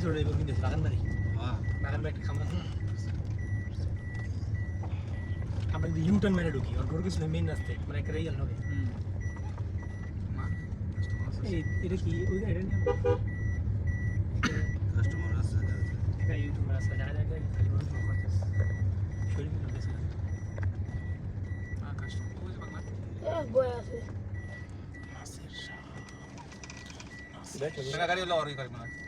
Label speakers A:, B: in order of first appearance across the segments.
A: যাব কিন্তু বাগান বাড়ি। বাগান বাড়ি খামার আছে আমরা যদি ইউটার্ন মেরে ঢুকি আর ঘর কিছু মেইন রাস্তায় মানে একটা রেজাল হবে। এটা কি ওই এটা নিয়ে
B: কাস্টমার আছে
A: একটা ইউটিউবার আছে যারা যারা খালি ফোন করতেছে শরীর কিন্তু বেশি না?
B: গাড়ি হলো আর গাড়ি মানে
A: না বুঝ আছে। তো
B: রিয়া এত চিন্তা আছে একটা করে
A: হ্যাঁ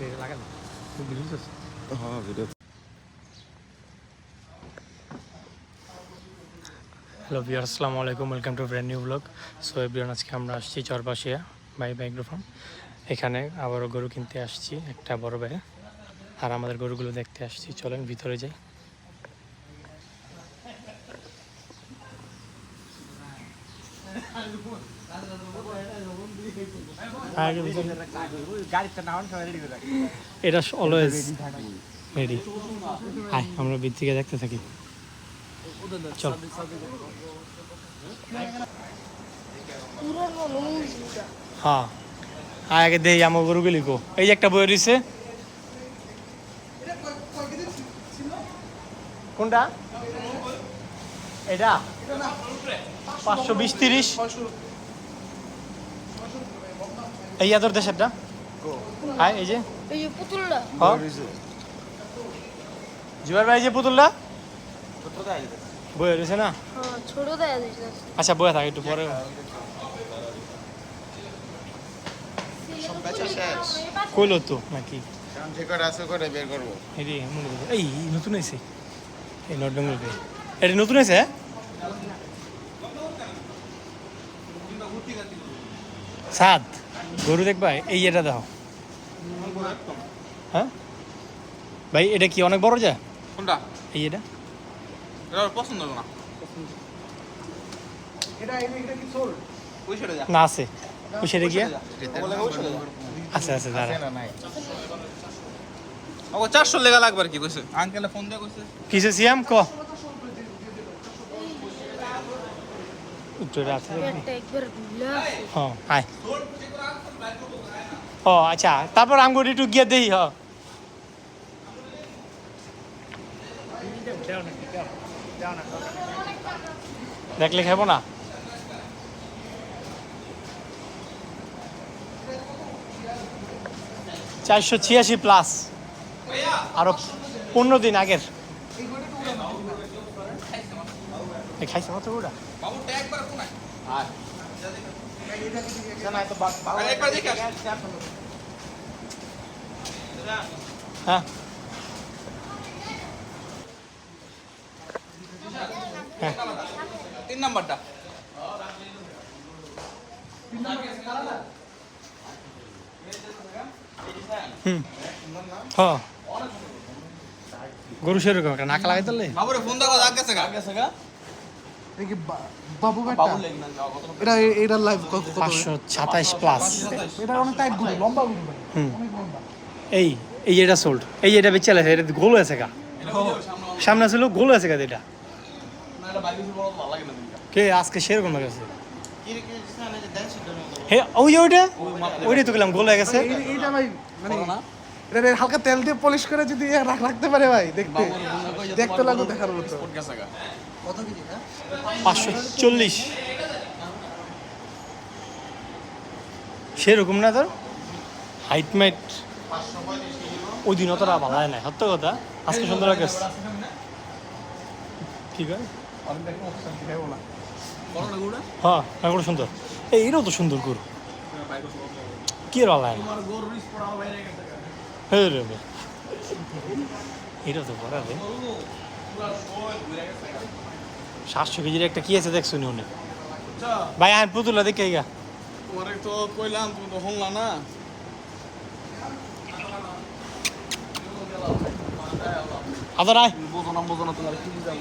A: বেশ লাগান।
C: Jaha, video.
A: হ্যালো বিয়ার আসসালামু আলাইকুম welcome to brand new blog. So everyone আজকে আমরা আসছি চরপাশিয়া বাই বাইগ্রো ফার্ম এখানে আবারও গরু কিনতে আসছি একটা বড় ভাই আর আমাদের গরুগুলো দেখতে আসছি চলেন ভিতরে যাই। এটা অলওয়েজ রেডি হাই আমরা ভিত দেখতে থাকি। চল। হ্যাঁ আগে দেই, আমার গরুগুলি কো। এই যে একটা বই রয়েছে। কোনটা? এটা? পাঁচশো বিশ তিরিশ। এই আদর দেশেরটা হ্যাঁ এই যে।
D: এই যে পুতুলটা।
A: হ্যাঁ জুয়ার ভাই এই যে পুতুলটা। বই রয়েছে না?
D: হ্যাঁ দেয়া দিয়েছে
A: আচ্ছা বয়ে থাকে একটু পরে। কইলো তো নাকি? এই নতুন হয়েছে। এই নর্থ বেঙ্গল এটা নতুন হয়েছে হ্যাঁ? সাত। গরু দেখবা এই এটা দেখো হ্যাঁ? ভাই এটা কি অনেক বড় যায়
B: কোনটা?
A: এই এটা।
B: এটা পছন্দ হলো না। ওই সাইডে যা।
A: না আছে। ওই সেটা গিয়া
B: যা।
A: দাঁড়া।
B: ও চারশো লেগা লাগবে আর কি কইছে। আঙ্কেলে ফোন দিয়ে কইছে।
A: কিসে সিয়াম? ক? আছে। হ্যাঁ ও আচ্ছা তারপর আঙ্গুর একটু গিয়ে দেই হ। দেখলে খাব না? চারশো ছিয়াশি প্লাস আরও পনেরো দিন আগের এই খাইছে কত ওটা।
B: বাবু ট্যাগ বার কোনায় আরে একবার।
A: হ্যাঁ। হ্যাঁ।
B: তিন নাম্বারটা
A: হুম। হ্যাঁ গরু সেরকম একটা, নাকা লাগাই তাহলে
B: বাবুরে ফোন দেখো আগ গেছে
E: বাবু ব্যাটটা? এটা এটা লাইভ কত
A: প্লাস
E: এটা অনেক টাইটগুলো লম্বা গুলো অনেক লম্বা।
A: এই এই এটা সোল্ড এই এটা বেচে আছে এটা গোল গা। সামনে ছিল গোল গা এটা।
B: দিনটা
A: কে আজকে সেরকম হয়ে গেছে হে ওই ওইটা? ওইটাই তো গেলাম গোল হয়ে গেছে।
E: এইটা ভাই মানে এটা হালকা তেল দিয়ে পলিশ করে যদি রাখতে পারে ভাই দেখতে। দেখতে লাগো দেখার মতো।
A: পাঁচশো চল্লিশ। সেরকম না তোর? হাইট মাইট ওই দিন অতটা ভালো হয় না সত্য কথা। আজকে সুন্দর লাগে ঠিক আছে হ্যাঁ এগুলো সুন্দর। এই এটাও তো সুন্দর গরু। কি ভালো
B: গরু
A: রে তো বড় রে সাতশো কেজির একটা কি আছে দেখছ নি উনি ভাই আইন পুতুলা দেখে গা
B: তোমারে তো কইলাম তুমি তো শুনলা না।
A: আদর আয়।
B: বোঝো না বোঝো না তোমার কি বুঝাম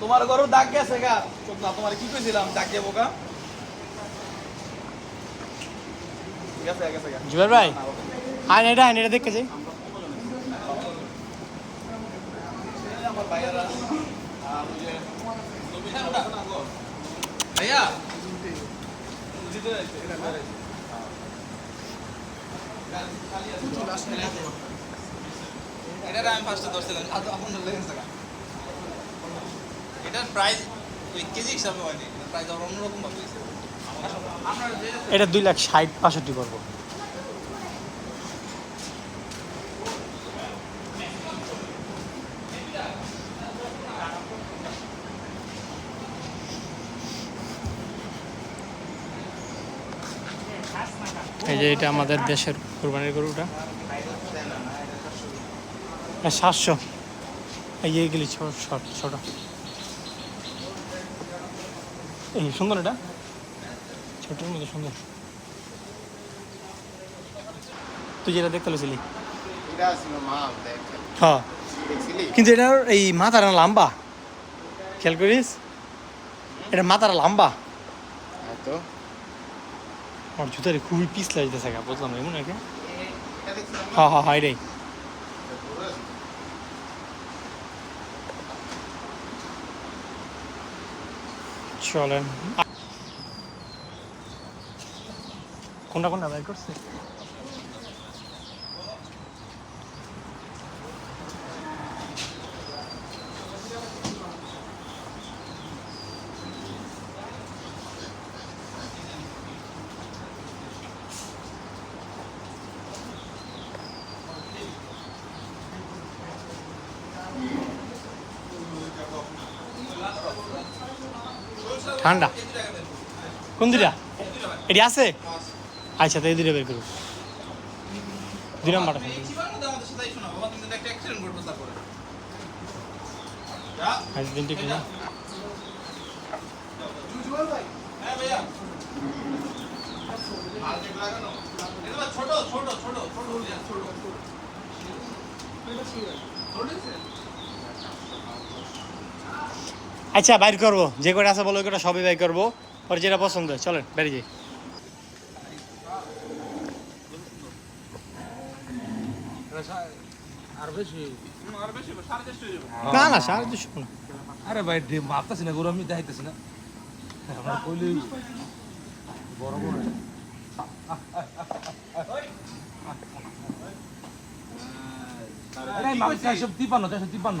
B: তোমার ঘরও দাগ গেছে গা। না তোমার কি কইছিলাম? দাগ
A: ভাই না এটা আয় না এটা দেখতে যাই।
B: আমার ভাইয়ারা আর ওই যে
F: এটার আমি ফার্স্টে ধরছিলাম আর আপন লেগেছে গা। এটার প্রাইস ওই কেজি হিসাবে হয়নি ভাবে আপনার
A: এটা দুই লাখ ষাট পাঁষট্টি করব যে এটা আমাদের দেশের কোরবানির গরুটা। সাতশো। এই যে এগুলি ছোট ছোট ছোট। এই সুন্দর এটা? ছোটোর মধ্যে সুন্দর। তুই যেটা দেখতে পেয়েছিলি? হ্যাঁ। কিন্তু এটার এই মাথাটা লম্বা। খেয়াল করিস? এটা মাথাটা লম্বা।
C: হ্যাঁ তো
A: আমার জুতারে খুবই পিস যেতেছে থাকে, বুঝলাম এমন
C: একে
A: হা হা হাই রে। চলেন। কোনটা কোনটা বাই করছে? ঠান্ডা। কোন দুটা এটি আছে? আচ্ছা তো এই বের করুন। দুই নাম্বারটা আজ দিনটি কিনা।
F: এটা ছোট ছোট ছোট ছোট ছোট।
A: আচ্ছা বাইর করব। যে কটা আছে বলো কটা সবই বাইর করব। পরে যেটা পছন্দ হয় চলেন বেরিয়ে যাই।
B: আর
F: আর
A: না না সাড়ে দুশো না।
B: আরে ভাই না গরু আমি দেখাইতেছি না। আমরা কইলি বড় বড়। আরে মাম চারশো তিপ্পান্ন।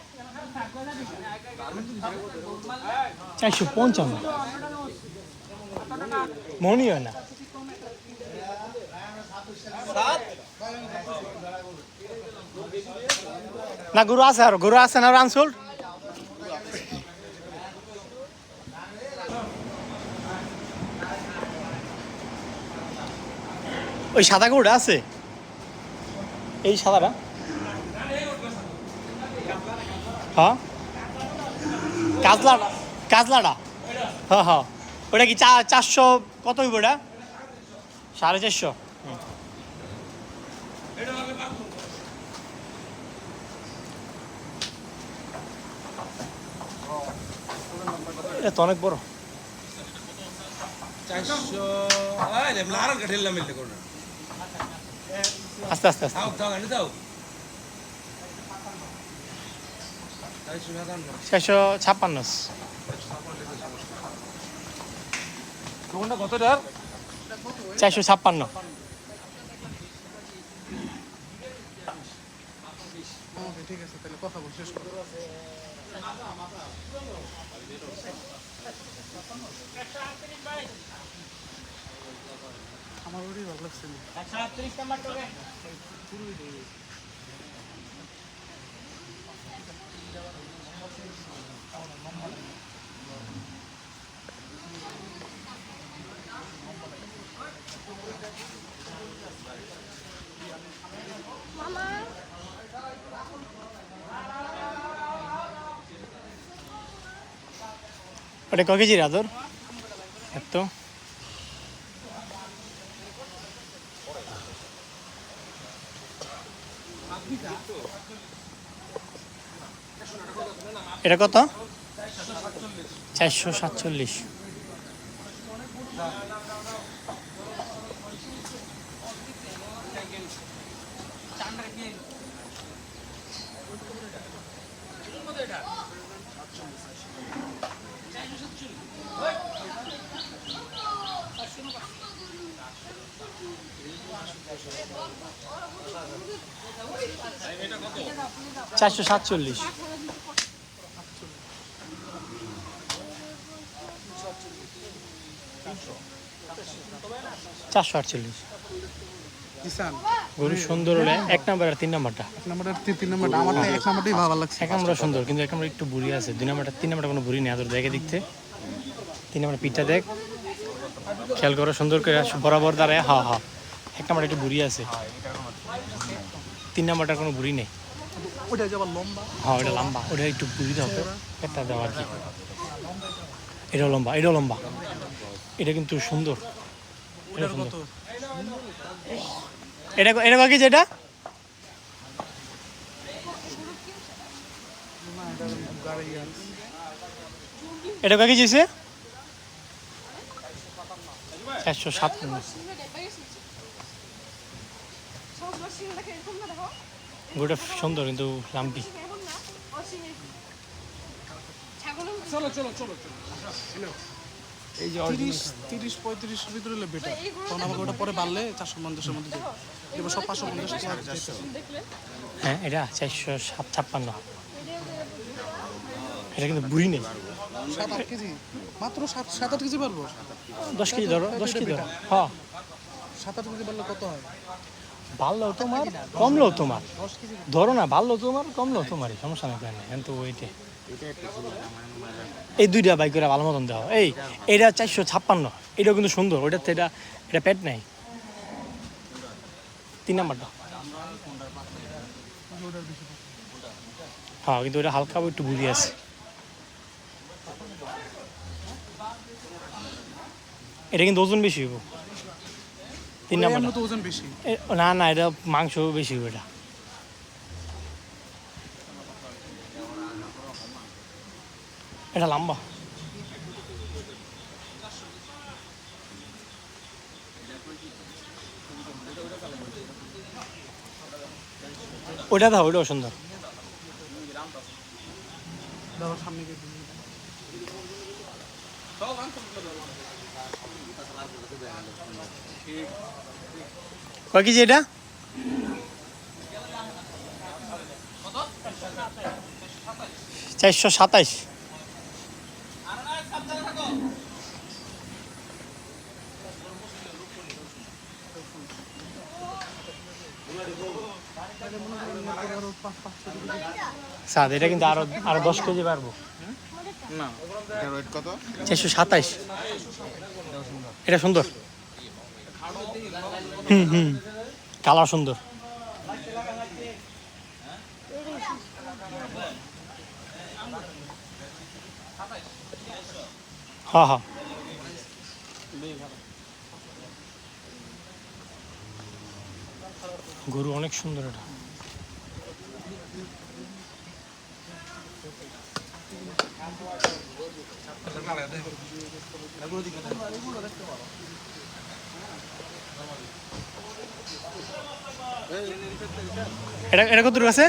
B: চারশো পঞ্চান্ন।
A: মনে হয় না। না, গরু আছে আর, গরু আছে না আনসোল? ওই সাদা গরুটা আছে? এই সাদাটা? হ্যাঁ? কাজলাটা কাজলাটা হ্যাঁ হ্যাঁ। ওটা কি চা চারশো কত হইব ওটা? সাড়ে চারশো। এটা তো অনেক বড়। আস্তে আস্তে আস্তে
B: দাও দাও এনে দাও চারশো
A: ছাপ্পান্ন।
B: কোনটা
A: চারশো ছাপ্পান্ন।
E: ঠিক আছে তাহলে কথা বল শেষ করো। আমার ওরই ভালো লাগছে।
D: মামা
A: ওটা ক কেজির আদর? এত। এটা কত? চারশো সাতচল্লিশ। চারশো সাতচল্লিশ। চারশো আটচল্লিশ। গরু সুন্দর হলে এক নাম্বার আর তিন নাম্বারটা।
E: এক নম্বরটা তিন নম্বরটা। আমার তো এক নম্বরটাই ভালো লাগছে।
A: এক নাম্বার সুন্দর কিন্তু এক নাম্বার একটু বুড়ি আছে। দুই নাম্বারটা তিন নাম্বারটা কোনো বুড়ি নেই আদর দেখে দেখতে। তিন নাম্বার পিঠটা দেখ। খেয়াল করো সুন্দর করে বরাবর দাঁড়ায় হা হা। এক নাম্বার একটু বুড়ি আছে। তিন নাম্বারটার কোনো বুড়ি নেই।
E: ওইটা যে আবার লম্বা।
A: হ্যাঁ ওটা লম্বা। ওটা একটু দাও একটা দাও আর কি? এটাও লম্বা এটাও লম্বা। এটা কিন্তু সুন্দর। এটা এটা বাকি যেটা?
E: এটা
A: বাকি যেছে চারশো সাত গোটা সুন্দর কিন্তু লাম্পি।
E: চলো চলো চলো এই যে তিরিশ তিরিশ পঁয়ত্রিশের ভিতরে হলে বেটার তখন আমাকে ওটা পরে বাড়লে চারশো পঞ্চাশের মধ্যে এবার সব পাঁচশো পঞ্চাশ।
A: হ্যাঁ এটা চারশো সাত ছাপ্পান্ন। এটা কিন্তু বুড়ি নেই।
E: সাত আট কেজি। মাত্র সাত সাত আট কেজি পারব
A: দশ কেজি ধরো দশ কেজি ধরো। হ্যাঁ
E: সাত আট কেজি পারলে কত হয়?
A: বাড়লেও তোমার কমলেও তোমার। ধরো না বাড়লো তোমার তোমারই, সমস্যা নেই প্ল্যানে কিন্তু ওইটে এই দুইটা বাইক করে ভালো মতন দেওয়া এই, এটা চারশো ছাপ্পান্ন, এটাও কিন্তু সুন্দর, ওইটাতে এটা এটা নেই। তিন নাম্বারটা। হ্যাঁ কিন্তু ওটা হালকা একটু বুঝি আছে। এটা কিন্তু ওজন বেশি হইব। তিন
E: তো ওজন বেশি।
A: না না এটা মাংস বেশি এটা এটা লম্বা। ওটা দাও ওটাও সুন্দর।
E: সামনে।
A: কয় কেজি এটা? চারশো সাতাইশ। সাদ এটা কিন্তু আরও আরও দশ কেজি
C: কত
A: চারশো সাতাইশ। এটা সুন্দর। হুম হুম। কালার সুন্দর। হ্যাঁ হ্যাঁ। গরু অনেক সুন্দর এটা। এটা এটা কত আছে?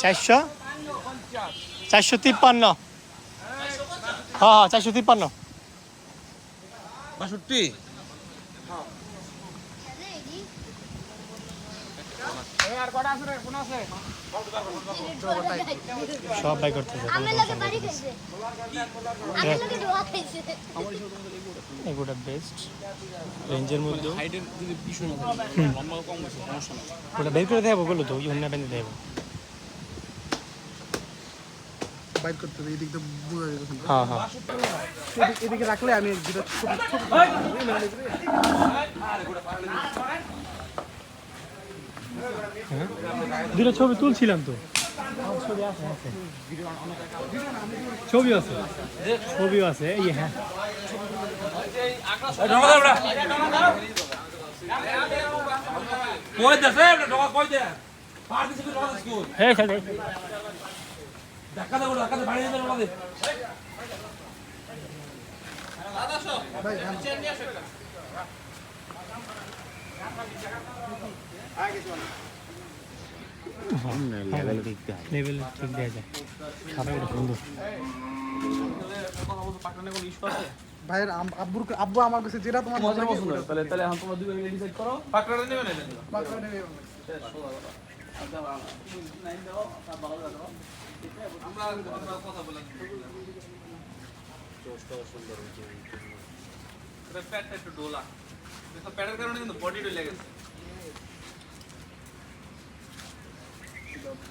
A: চারশো? চারশো তিপ্পান্ন। হ্যাঁ হ্যাঁ চারশো তিপ্পান্ন।
B: বাষট্টি?
A: সব বাই করতেছে
D: আমি লাগে বাড়ি খাইছে। আমি লাগে দোয়া
A: বেস্ট রেঞ্জের মধ্যে
E: হাইটের যদি ইস্যু না লম্বা কম হয়েছে সমস্যা নেই।
A: ওটা বের করে দেবো বলো তো অন্য বেঁধে দেবো।
E: করতে হবে এদিক দিয়ে বোঝা যাবে
A: হ্যাঁ হ্যাঁ।
E: এদিকে- এদিকে রাখলে আমি দুটো ছোট ছোট
A: দুটো ছবি তুলছিলাম তো। ছবি আছে। ছবিও আছে এই হ্যাঁ।
B: কই দেছে ঢোকা কই দে। পার দিছে
A: লেভেল ঠিক দেওয়া যায়। খাবারটা সুন্দর
E: ভাইয়ের আব্বুর আব্বু আমার কাছে যেটা তোমার মজা পছন্দ
B: তাহলে তাহলে এখন তোমরা দুই মিলে ডিসাইড করো। পাকড়াটা নেবে না আমরা আমরা কথা প্যাটটা একটু ডোলা। প্যাটের কারণে কিন্তু বডি ডলে গেছে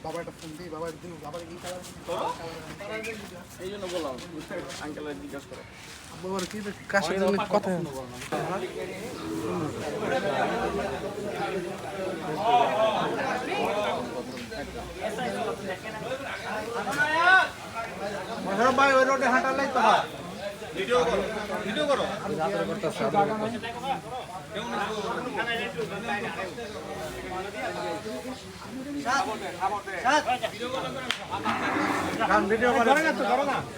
E: বাবা একটা ফোন দিই বাবা দিন বাবার কি কালার
B: এই জন্য বললাম আঙ্কেলের জিজ্ঞাসা করো।
E: আব্বু আবার কি কাশের জন্য কথা ভাই ওই রোডে হাঁটালেই তো হয়।
F: ভিডিও করো ভিডিও করো।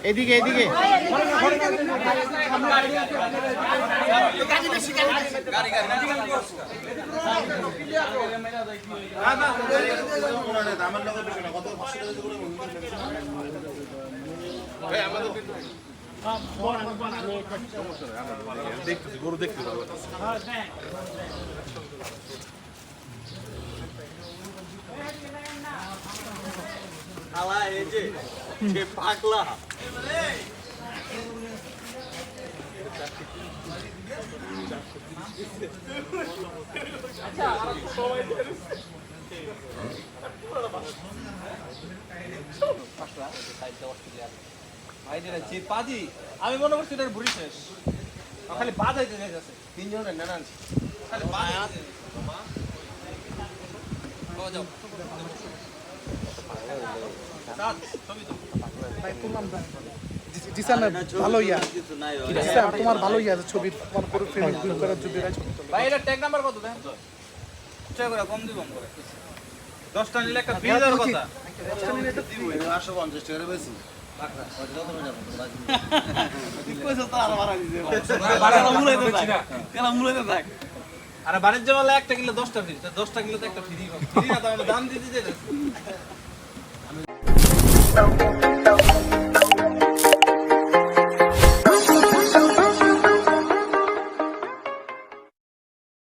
C: এদিকে এদিকে।
F: আলা এই যে, সে পাগলা। আমি মনে করছি এটার বুড়ি শেষ। খালি বাজাইতে যাইতেছে। তিনজনের নানান। খালি বাজাইতে যাও যাও সাত ছবি তো
E: ভাই তুললাম দিশান তোমার ভালো ইয়া ছবির তোমার
F: নাম্বার কত দেখেন তো চেক করে কম দিব করে দশটা নিলে একটা ফ্রি দেওয়ার কথা আরে বাণিজ্য মেলা একটা কিলো দশটা ফ্রি দশটা কিলো তো একটা ফ্রি ফ্রি না তো আমরা দাম দিতে যেতে